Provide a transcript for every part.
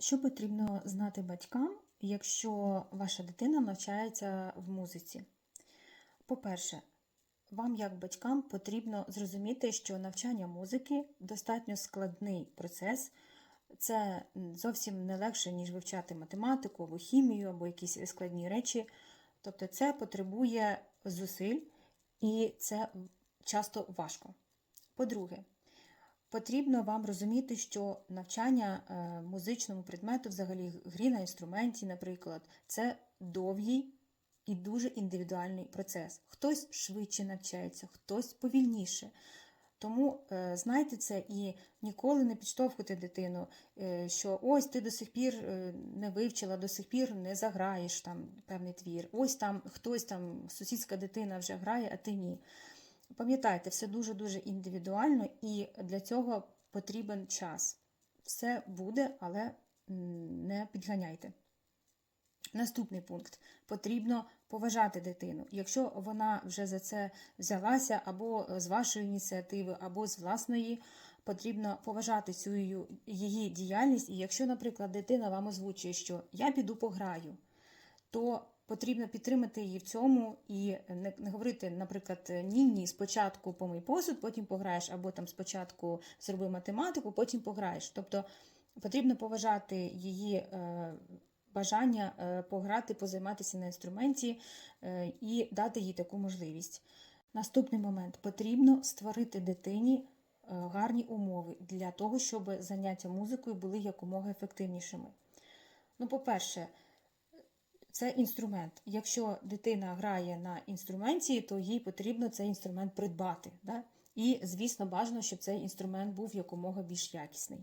Що потрібно знати батькам, якщо ваша дитина навчається в музиці? По-перше, вам, як батькам, потрібно зрозуміти, що навчання музики достатньо складний процес. Це зовсім не легше, ніж вивчати математику або хімію, або якісь складні речі. Тобто це потребує зусиль і це часто важко. По-друге, Потрібно вам розуміти, що навчання е, музичному предмету, взагалі грі на інструменті, наприклад, це довгий і дуже індивідуальний процес. Хтось швидше навчається, хтось повільніше. Тому е, знайте це і ніколи не підштовхуйте дитину, е, що ось ти до сих пір не вивчила, до сих пір не заграєш там певний твір. Ось там хтось там, сусідська дитина вже грає, а ти ні. Пам'ятайте, все дуже-дуже індивідуально, і для цього потрібен час. Все буде, але не підганяйте. Наступний пункт: потрібно поважати дитину. Якщо вона вже за це взялася, або з вашої ініціативи, або з власної, потрібно поважати цю її діяльність. І якщо, наприклад, дитина вам озвучує, що я піду пограю, то потрібно підтримати її в цьому і не, не говорити, наприклад, ні, ні, спочатку помий посуд, потім пограєш, або там спочатку зроби математику, потім пограєш. Тобто потрібно поважати її е, бажання е, пограти, позайматися на інструменті е, і дати їй таку можливість. Наступний момент потрібно створити дитині е, гарні умови для того, щоб заняття музикою були якомога ефективнішими. Ну, по-перше, це інструмент. Якщо дитина грає на інструменті, то їй потрібно цей інструмент придбати. Да? І, звісно, бажано, щоб цей інструмент був якомога більш якісний.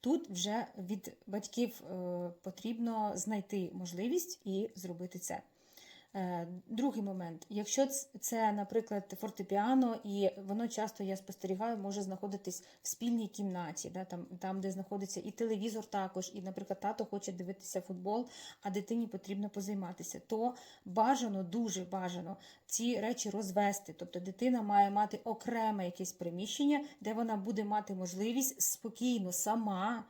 Тут вже від батьків е, потрібно знайти можливість і зробити це. Е, другий момент, якщо це, наприклад, фортепіано, і воно часто, я спостерігаю, може знаходитись в спільній кімнаті, да, там, там, де знаходиться і телевізор також, і, наприклад, тато хоче дивитися футбол, а дитині потрібно позайматися, то бажано, дуже бажано ці речі розвести. Тобто дитина має мати окреме якесь приміщення, де вона буде мати можливість спокійно сама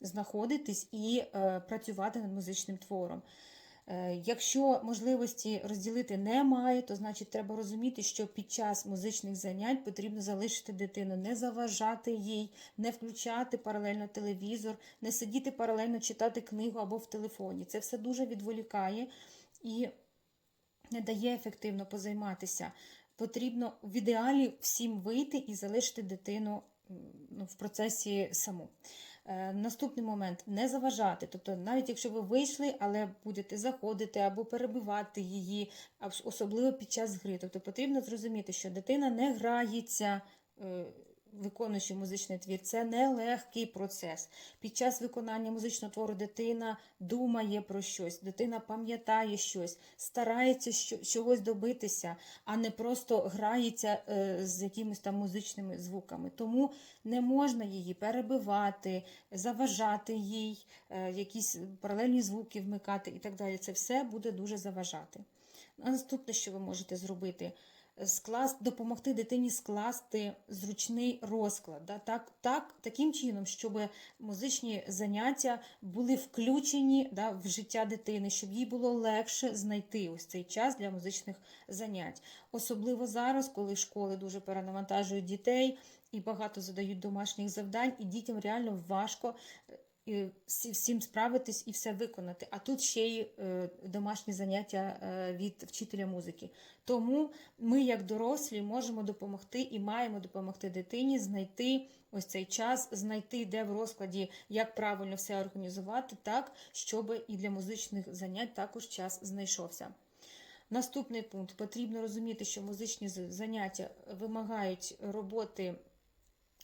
знаходитись і е, працювати над музичним твором. Е, якщо можливості розділити немає, то значить треба розуміти, що під час музичних занять потрібно залишити дитину, не заважати їй, не включати паралельно телевізор, не сидіти паралельно читати книгу або в телефоні. Це все дуже відволікає і не дає ефективно позайматися. Потрібно в ідеалі всім вийти і залишити дитину ну, в процесі саму. Е, наступний момент не заважати. Тобто, навіть якщо ви вийшли, але будете заходити або перебивати її, особливо під час гри. Тобто потрібно зрозуміти, що дитина не грається. Виконуючи музичний твір, це нелегкий процес. Під час виконання музичного твору дитина думає про щось, дитина пам'ятає щось, старається чогось добитися, а не просто грається е, з якимись там музичними звуками. Тому не можна її перебивати, заважати їй, е, якісь паралельні звуки вмикати і так далі. Це все буде дуже заважати. Наступне, що ви можете зробити скласти, допомогти дитині скласти зручний розклад. Да? Так, так, Таким чином, щоб музичні заняття були включені да, в життя дитини, щоб їй було легше знайти ось цей час для музичних занять. Особливо зараз, коли школи дуже перенавантажують дітей і багато задають домашніх завдань, і дітям реально важко всім справитись і все виконати. А тут ще й е, домашні заняття е, від вчителя музики. Тому ми, як дорослі, можемо допомогти і маємо допомогти дитині знайти ось цей час, знайти, де в розкладі, як правильно все організувати, так, щоб і для музичних занять також час знайшовся. Наступний пункт потрібно розуміти, що музичні заняття вимагають роботи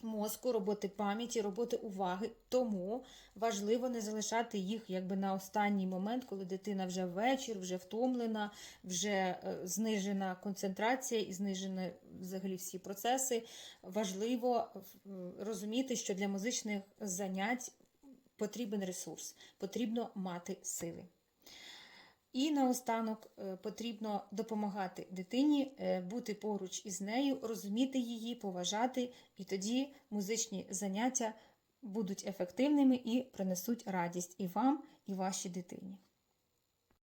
мозку, роботи пам'яті, роботи уваги. Тому важливо не залишати їх якби на останній момент, коли дитина вже вечір, вже втомлена, вже е, знижена концентрація і знижені взагалі всі процеси. Важливо розуміти, що для музичних занять потрібен ресурс, потрібно мати сили. І наостанок е, потрібно допомагати дитині е, бути поруч із нею, розуміти її, поважати, і тоді музичні заняття будуть ефективними і принесуть радість і вам, і вашій дитині.